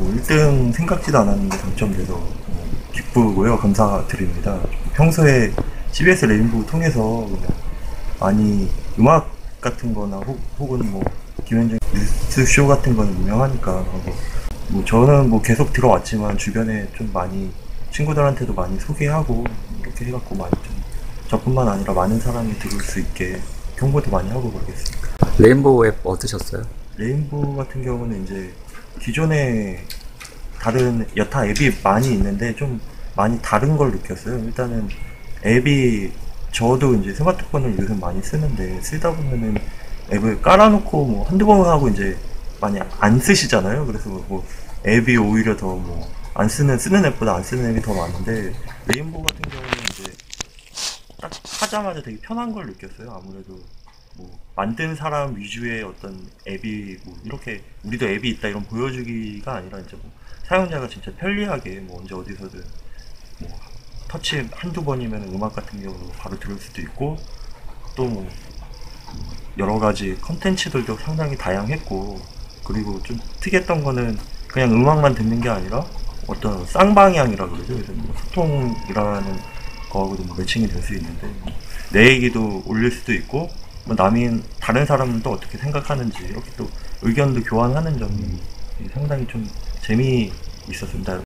뭐 1등 생각지도 않았는데 당첨돼서 뭐 기쁘고요. 감사드립니다. 평소에 CBS 레인보우 통해서 많이 음악 같은 거나 혹, 혹은 뭐 김현정 뉴스쇼 같은 거는 유명하니까 뭐, 뭐 저는 뭐 계속 들어왔지만 주변에 좀 많이 친구들한테도 많이 소개하고 이렇게 해갖고 많이 좀 저뿐만 아니라 많은 사람이 들을 수 있게 홍보도 많이 하고 그러겠습니다. 레인보우 앱 얻으셨어요? 레인보우 같은 경우는 이제 기존에 다른 여타 앱이 많이 있는데 좀 많이 다른 걸 느꼈어요. 일단은 앱이 저도 이제 스마트폰을 요즘 많이 쓰는데 쓰다 보면은 앱을 깔아놓고 뭐 한두 번 하고 이제 많이 안 쓰시잖아요. 그래서 뭐 앱이 오히려 더 뭐 안 쓰는 쓰는 앱보다 안 쓰는 앱이 더 많은데 레인보우 같은 경우는 이제 딱 하자마자 되게 편한 걸 느꼈어요. 아무래도 뭐 만든 사람 위주의 어떤 앱이 뭐 이렇게 우리도 앱이 있다 이런 보여주기가 아니라 이제 뭐 사용자가 진짜 편리하게 뭐 언제 어디서든 뭐 터치 한두 번이면 음악 같은 경우 바로 들을 수도 있고 또 뭐 여러 가지 컨텐츠들도 상당히 다양했고 그리고 좀 특이했던 거는 그냥 음악만 듣는 게 아니라 어떤 쌍방향이라 그러죠. 그래서 뭐 소통이라는 거하고도 뭐 매칭이 될 수 있는데 뭐내 얘기도 올릴 수도 있고 뭐 남인 다른 사람은 또 어떻게 생각하는지 이렇게 또 의견도 교환하는 점이 상당히 좀 재미 있었습니다.